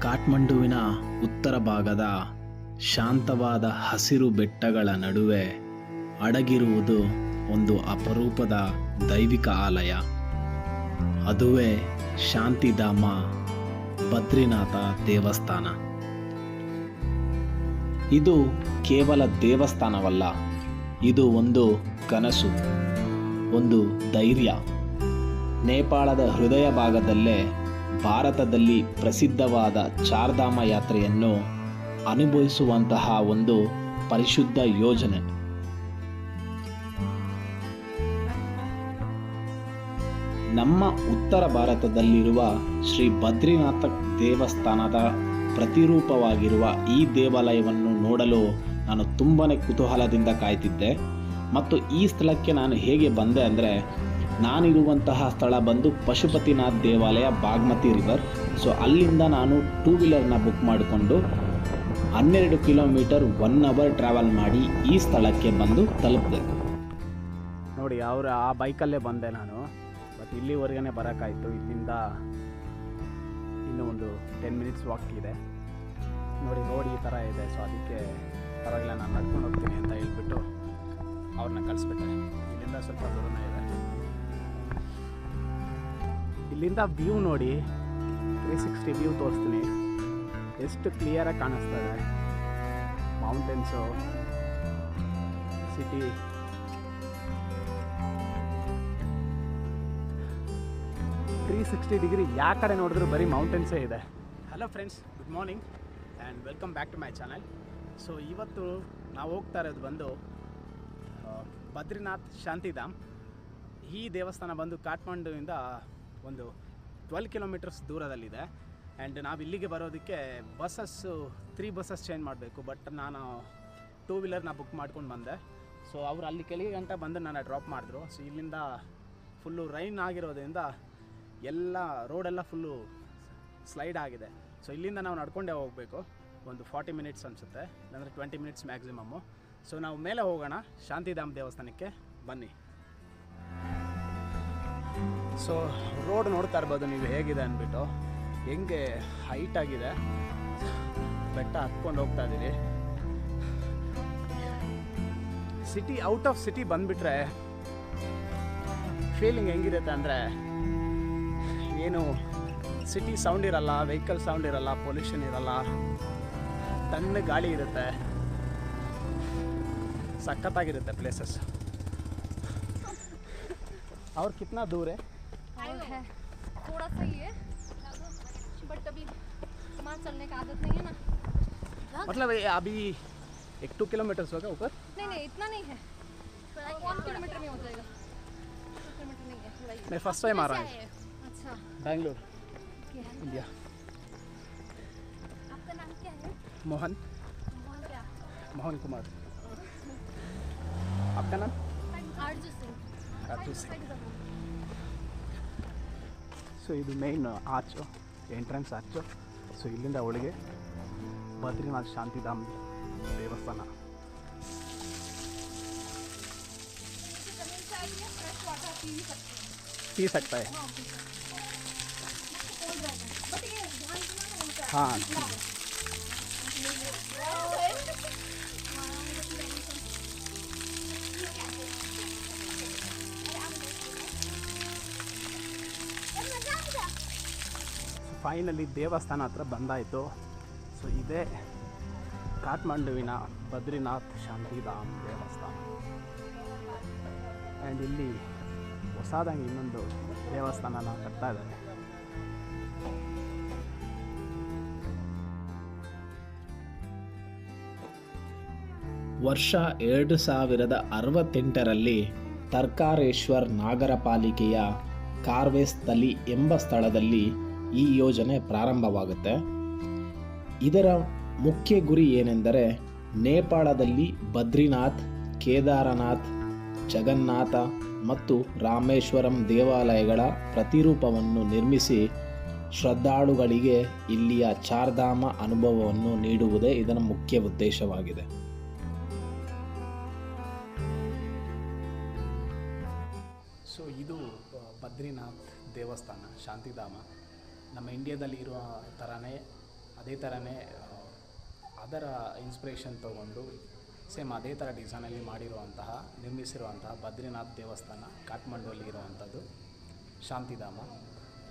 ಕಾಠ್ಮಂಡುವಿನ ಉತ್ತರ ಭಾಗದ ಶಾಂತವಾದ ಹಸಿರು ಬೆಟ್ಟಗಳ ನಡುವೆ ಅಡಗಿರುವುದು ಒಂದು ಅಪರೂಪದ ದೈವಿಕ ಆಲಯ. ಅದುವೇ ಶಾಂತಿಧಾಮ ಬದ್ರಿನಾಥ ದೇವಸ್ಥಾನ. ಇದು ಕೇವಲ ದೇವಸ್ಥಾನವಲ್ಲ, ಇದು ಒಂದು ಕನಸು, ಒಂದು ಧೈರ್ಯ. ನೇಪಾಳದ ಹೃದಯ ಭಾಗದಲ್ಲೇ ಭಾರತದಲ್ಲಿ ಪ್ರಸಿದ್ಧವಾದ ಚಾರ್ಧಾಮ ಯಾತ್ರೆಯನ್ನು ಅನುಭವಿಸುವಂತಹ ಒಂದು ಪರಿಶುದ್ಧ ಯೋಜನೆ. ನಮ್ಮ ಉತ್ತರ ಭಾರತದಲ್ಲಿರುವ ಶ್ರೀ ಬದ್ರಿನಾಥ ದೇವಸ್ಥಾನದ ಪ್ರತಿರೂಪವಾಗಿರುವ ಈ ದೇವಾಲಯವನ್ನು ನೋಡಲು ನಾನು ತುಂಬಾ ಕುತೂಹಲದಿಂದ ಕಾಯ್ತಿದ್ದೆ. ಮತ್ತು ಈ ಸ್ಥಳಕ್ಕೆ ನಾನು ಹೇಗೆ ಬಂದೆ ಅಂದರೆ ನಾನಿರುವಂತಹ ಸ್ಥಳ ಬಂದು ಪಶುಪತಿನಾಥ್ ದೇವಾಲಯ, ಬಾಗ್ಮತಿ ರಿವರ್ ಸೊ ಅಲ್ಲಿಂದ ನಾನು ಟೂ ವೀಲರ್ನ ಬುಕ್ ಮಾಡಿಕೊಂಡು ಹನ್ನೆರಡು ಕಿಲೋಮೀಟರ್ ಒನ್ ಅವರ್ ಟ್ರಾವೆಲ್ ಮಾಡಿ ಈ ಸ್ಥಳಕ್ಕೆ ಬಂದು ತಲುಪಿದೆ. ನೋಡಿ, ಅವರು ಆ ಬೈಕಲ್ಲೇ ಬಂದೆ ನಾನು. ಬಟ್ ಇಲ್ಲಿವರೆಗೇ ಬರೋಕ್ಕಾಯ್ತು. ಇಲ್ಲಿಂದ ಇನ್ನೂ ಒಂದು ಟೆನ್ ಮಿನಿಟ್ಸ್ ವಾಕ್ ಇದೆ. ನೋಡಿ ರೋಡ್ ಈ ಥರ ಇದೆ. ಸೊ ಅದಕ್ಕೆ ಪರವಾಗಿಲ್ಲ, ನಾನು ನಡ್ಕೊಂಡು ಹೋಗ್ತೀನಿ ಅಂತ ಹೇಳ್ಬಿಟ್ಟು ಅವ್ರನ್ನ ಕಳಿಸ್ಬಿಟ್ಟೆ. ಇಲ್ಲಿಂದ ಸ್ವಲ್ಪ ದೂರನೇ ಇದೆ. ಇಲ್ಲಿಂದ ವ್ಯೂ ನೋಡಿ ತ್ರೀ ಸಿಕ್ಸ್ಟಿ ವ್ಯೂ ತೋರಿಸ್ತೀನಿ. ಎಷ್ಟು ಕ್ಲಿಯರಾಗಿ ಕಾಣಿಸ್ತದೆ mountains city three sixty degree ಯಾವ ಕಡೆ ನೋಡಿದ್ರು ಬರೀ ಮೌಂಟೇನ್ಸೇ ಇದೆ. Hello friends good morning and welcome back to my channel so ಇವತ್ತು ನಾವು ಹೋಗ್ತಾ ಇರೋದು ಬಂದು ಬದ್ರಿನಾಥ್ ಶಾಂತಿಧಾಮ್ ಈ ದೇವಸ್ಥಾನ ಬಂದು ಕಾಠ್ಮಂಡುವಿಂದ ಒಂದು ಟ್ವೆಲ್ ಕಿಲೋಮೀಟರ್ಸ್ ದೂರದಲ್ಲಿದೆ. ಆ್ಯಂಡ್ ನಾವು ಇಲ್ಲಿಗೆ ಬರೋದಕ್ಕೆ ಬಸ್ಸಸ್ಸು ತ್ರೀ ಬಸ್ಸಸ್ ಚೇಂಜ್ ಮಾಡಬೇಕು. ಬಟ್ ನಾನು ಟೂ ವೀಲರ್ನ ಬುಕ್ ಮಾಡ್ಕೊಂಡು ಬಂದೆ. ಸೊ ಅವರು ಅಲ್ಲಿ ಕೆಳಗೆ ಗಂಟ ಬಂದು ನನ್ನ ಡ್ರಾಪ್ ಮಾಡಿದ್ರು. ಸೊ ಇಲ್ಲಿಂದ ಫುಲ್ಲು ರೈನ್ ಆಗಿರೋದ್ರಿಂದ ಎಲ್ಲ ರೋಡೆಲ್ಲ ಫುಲ್ಲು ಸ್ಲೈಡ್ ಆಗಿದೆ. ಸೊ ಇಲ್ಲಿಂದ ನಾವು ನಡ್ಕೊಂಡೇ ಹೋಗಬೇಕು. ಒಂದು ಫಾರ್ಟಿ ಮಿನಿಟ್ಸ್ ಅನಿಸುತ್ತೆ. ಅಂದರೆ ಟ್ವೆಂಟಿ ಮಿನಿಟ್ಸ್ ಮ್ಯಾಕ್ಸಿಮಮ್ಮು ಸೊ ನಾವು ಮೇಲೆ ಹೋಗೋಣ. ಶಾಂತಿಧಾಮ್ ದೇವಸ್ಥಾನಕ್ಕೆ ಬನ್ನಿ. ಸೊ ರೋಡ್ ನೋಡ್ತಾ ಇರ್ಬೋದು ನೀವು ಹೇಗಿದೆ ಅಂದ್ಬಿಟ್ಟು. ಹೆಂಗೆ ಹೈಟ್ ಆಗಿದೆ. ಬೆಟ್ಟ ಹತ್ಕೊಂಡು ಹೋಗ್ತಾ ಇದ್ದೀವಿ ಸಿಟಿ ಔಟ್ ಆಫ್ ಸಿಟಿ ಬಂದುಬಿಟ್ರೆ ಫೀಲಿಂಗ್ ಹೆಂಗಿರುತ್ತೆ ಅಂದರೆ ಏನು ಸಿಟಿ ಸೌಂಡ್ ಇರಲ್ಲ ವೆಹಿಕಲ್ ಸೌಂಡ್ ಇರಲ್ಲ ಪೊಲ್ಯೂಷನ್ ಇರಲ್ಲ. ತಣ್ಣ ಗಾಳಿ ಇರುತ್ತೆ. ಸಖತ್ತಾಗಿರುತ್ತೆ ಪ್ಲೇಸಸ್ ಅವ್ರು ಕಿತ್ನಾ ದೂರೇ? है। थोड़ा सा ही है बट अभी वहाँ चलने का आदत नहीं है ना। मतलब ये अभी एक टू किलोमीटर होगा ऊपर? नहीं नहीं इतना नहीं है। वन किलोमीटर में हो जाएगा। मैं फ़र्स्ट टाइम आ रहा हूँ। अच्छा। बैंगलोर। इंडिया। आपका नाम क्या है? मोहन। मोहन क्या? मोहन कुमार। आपका नाम? Arjun Singh. Arjun Singh. So ಇದು main arch entrance arch so ಇಲ್ಲಿಂದ ಒಳಗೆ ಬದ್ರಿನಾಥ್ ಶಾಂತಿಧಾಮ್ ದೇವಸ್ಥಾನ जमीन से आई है फ्रेश वाटर पी ही सकते हैं ಪೀ ಸಕ್ತಾ है ಫೈನಲಿ ದೇವಸ್ಥಾನ ಹತ್ರ ಬಂದಾಯಿತು. ಸೊ ಇದೇ ಕಾಠ್ಮಂಡುವಿನ ಬದ್ರಿನಾಥ್ ಶಾಂತಿಧಾಮ್ ದೇವಸ್ಥಾನ. ಆ್ಯಂಡ್ ಇಲ್ಲಿ ಹೊಸದಾಗಿ ಇನ್ನೊಂದು ದೇವಸ್ಥಾನನ ಕಟ್ತಾ ಇದ್ದಾರೆ. ವರ್ಷ ಎರಡು ಸಾವಿರದ ಅರವತ್ತೆಂಟರಲ್ಲಿ ತರ್ಕಾರೇಶ್ವರ್ ನಾಗರ ಪಾಲಿಕೆಯ ಕಾರ್ವೇಸ್ತಲಿ ಎಂಬ ಸ್ಥಳದಲ್ಲಿ ಈ ಯೋಜನೆ ಪ್ರಾರಂಭವಾಗುತ್ತೆ. ಇದರ ಮುಖ್ಯ ಗುರಿ ಏನೆಂದರೆ ನೇಪಾಳದಲ್ಲಿ ಬದ್ರಿನಾಥ್, ಕೇದಾರನಾಥ್, ಜಗನ್ನಾಥ ಮತ್ತು ರಾಮೇಶ್ವರಂ ದೇವಾಲಯಗಳ ಪ್ರತಿರೂಪವನ್ನು ನಿರ್ಮಿಸಿ ಶ್ರದ್ಧಾಳುಗಳಿಗೆ ಇಲ್ಲಿಯ ಚಾರ್ಧಾಮ ಅನುಭವವನ್ನು ನೀಡುವುದೇ ಇದರ ಮುಖ್ಯ ಉದ್ದೇಶವಾಗಿದೆ. ಸೊ ಇದು ಬದ್ರಿನಾಥ್ ದೇವಸ್ಥಾನ, ಶಾಂತಿಧಾಮ. ನಮ್ಮ ಇಂಡಿಯಾದಲ್ಲಿ ಇರುವ ಥರನೇ ಅದೇ ಥರನೇ ಅದರ ಇನ್ಸ್ಪಿರೇಷನ್ ತಗೊಂಡು ಸೇಮ್ ಅದೇ ಥರ ಡಿಸೈನಲ್ಲಿ ಮಾಡಿರುವಂತಹ, ನಿರ್ಮಿಸಿರುವಂತಹ ಬದ್ರಿನಾಥ್ ದೇವಸ್ಥಾನ, ಕಾಠ್ಮಂಡುವಲ್ಲಿ ಇರುವಂಥದ್ದು, ಶಾಂತಿಧಾಮ.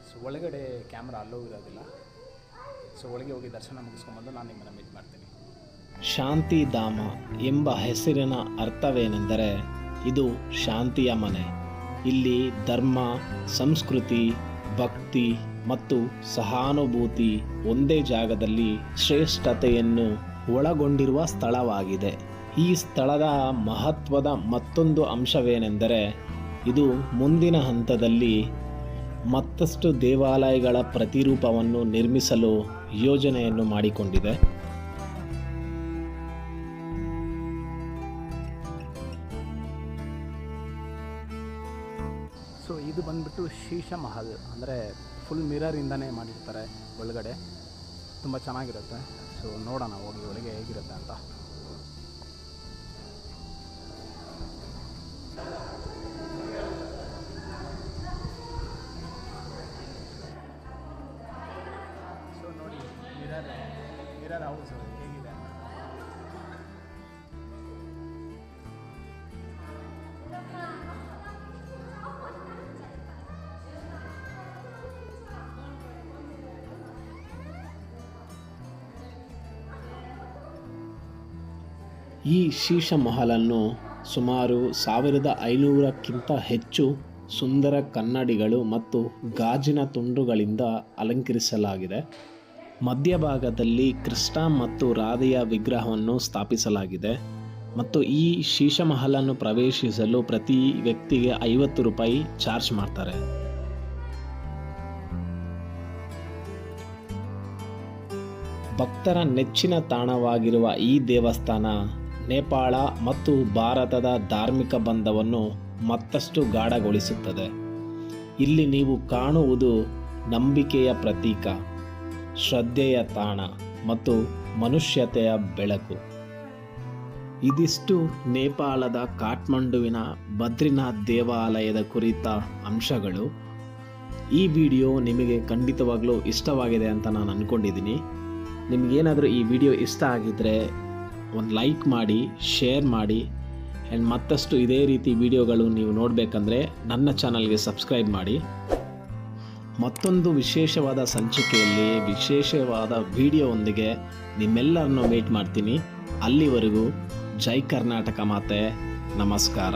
ಸೊ ಒಳಗಡೆ ಕ್ಯಾಮ್ರಾ ಅಲ್ಲೂ ಇರೋದಿಲ್ಲ. ಸೊ ಒಳಗೆ ಹೋಗಿ ದರ್ಶನ ಮುಗಿಸ್ಕೊಂಬಂದು ನಾನು ನಿಮ್ಮನ್ನು ಮೀಟ್ ಮಾಡ್ತೀನಿ. ಶಾಂತಿಧಾಮ ಎಂಬ ಹೆಸರಿನ ಅರ್ಥವೇನೆಂದರೆ, ಇದು ಶಾಂತಿಯ ಮನೆ. ಇಲ್ಲಿ ಧರ್ಮ, ಸಂಸ್ಕೃತಿ, ಭಕ್ತಿ ಮತ್ತು ಸಹಾನುಭೂತಿ ಒಂದೇ ಜಾಗದಲ್ಲಿ ಶ್ರೇಷ್ಠತೆಯನ್ನು ಒಳಗೊಂಡಿರುವ ಸ್ಥಳವಾಗಿದೆ. ಈ ಸ್ಥಳದ ಮಹತ್ವದ ಮತ್ತೊಂದು ಅಂಶವೇನೆಂದರೆ, ಇದು ಮುಂದಿನ ಹಂತದಲ್ಲಿ ಮತ್ತಷ್ಟು ದೇವಾಲಯಗಳ ಪ್ರತಿರೂಪವನ್ನು ನಿರ್ಮಿಸಲು ಯೋಜನೆಯನ್ನು ಮಾಡಿಕೊಂಡಿದೆ. ಸೊ ಇದು ಬಂದ್ಬಿಟ್ಟು ಶೀಶ ಮಹಲ್ ಅಂದರೆ ಫುಲ್ ಮಿರರಿಂದನೇ ಮಾಡಿರ್ತಾರೆ ಒಳಗಡೆ. ತುಂಬ ಚೆನ್ನಾಗಿರುತ್ತೆ. ಸೊ ನೋಡೋಣ ಹೋಗಿ ಒಳಗೆ ಹೇಗಿರುತ್ತೆ ಅಂತ. ಸೊ ನೋಡಿ ಮಿರರ್ ಮಿರರ್ ಹೌಸ್ ಈ ಶೀಶ ಮಹಲನ್ನು ಸುಮಾರು ಸಾವಿರದ ಐನೂರಕ್ಕಿಂತ ಹೆಚ್ಚು ಸುಂದರ ಕನ್ನಡಿಗಳು ಮತ್ತು ಗಾಜಿನ ತುಂಡುಗಳಿಂದ ಅಲಂಕರಿಸಲಾಗಿದೆ. ಮಧ್ಯಭಾಗದಲ್ಲಿ ಕೃಷ್ಣ ಮತ್ತು ರಾಧೆಯ ವಿಗ್ರಹವನ್ನು ಸ್ಥಾಪಿಸಲಾಗಿದೆ ಮತ್ತು ಈ ಶೀಶ ಮಹಲನ್ನು ಪ್ರವೇಶಿಸಲು ಪ್ರತಿ ವ್ಯಕ್ತಿಗೆ ಐವತ್ತು ರೂಪಾಯಿ ಚಾರ್ಜ್ ಮಾಡ್ತಾರೆ. ಭಕ್ತರ ನೆಚ್ಚಿನ ತಾಣವಾಗಿರುವ ಈ ದೇವಸ್ಥಾನ ನೇಪಾಳ ಮತ್ತು ಭಾರತದ ಧಾರ್ಮಿಕ ಬಂಧವನ್ನು ಮತ್ತಷ್ಟು ಗಾಢಗೊಳಿಸುತ್ತದೆ. ಇಲ್ಲಿ ನೀವು ಕಾಣುವುದು ನಂಬಿಕೆಯ ಪ್ರತೀಕ, ಶ್ರದ್ಧೆಯ ತಾಣ ಮತ್ತು ಮನುಷ್ಯತೆಯ ಬೆಳಕು. ಇದಿಷ್ಟು ನೇಪಾಳದ ಕಾಠ್ಮಂಡುವಿನ ಬದ್ರಿನಾಥ್ ದೇವಾಲಯದ ಕುರಿತ ಅಂಶಗಳು. ಈ ವಿಡಿಯೋ ನಿಮಗೆ ಖಂಡಿತವಾಗಲೂ ಇಷ್ಟವಾಗಿದೆ ಅಂತ ನಾನು ಅಂದ್ಕೊಂಡಿದ್ದೀನಿ ನಿಮಗೇನಾದರೂ ಈ ವಿಡಿಯೋ ಇಷ್ಟ ಆಗಿದ್ದರೆ ಒಂದು ಲೈಕ್ ಮಾಡಿ, ಶೇರ್ ಮಾಡಿ ಆ್ಯಂಡ್ ಮತ್ತಷ್ಟು ಇದೇ ರೀತಿ ವಿಡಿಯೋಗಳು ನೀವು ನೋಡಬೇಕಂದ್ರೆ ನನ್ನ ಚಾನಲ್ಗೆ ಸಬ್ಸ್ಕ್ರೈಬ್ ಮಾಡಿ. ಮತ್ತೊಂದು ವಿಶೇಷವಾದ ಸಂಚಿಕೆಯಲ್ಲಿ ವಿಶೇಷವಾದ ವಿಡಿಯೋವೊಂದಿಗೆ ನಿಮ್ಮೆಲ್ಲರನ್ನು ಮೀಟ್ ಮಾಡ್ತೀನಿ. ಅಲ್ಲಿವರೆಗೂ ಜೈ ಕರ್ನಾಟಕ ಮಾತೆ. ನಮಸ್ಕಾರ.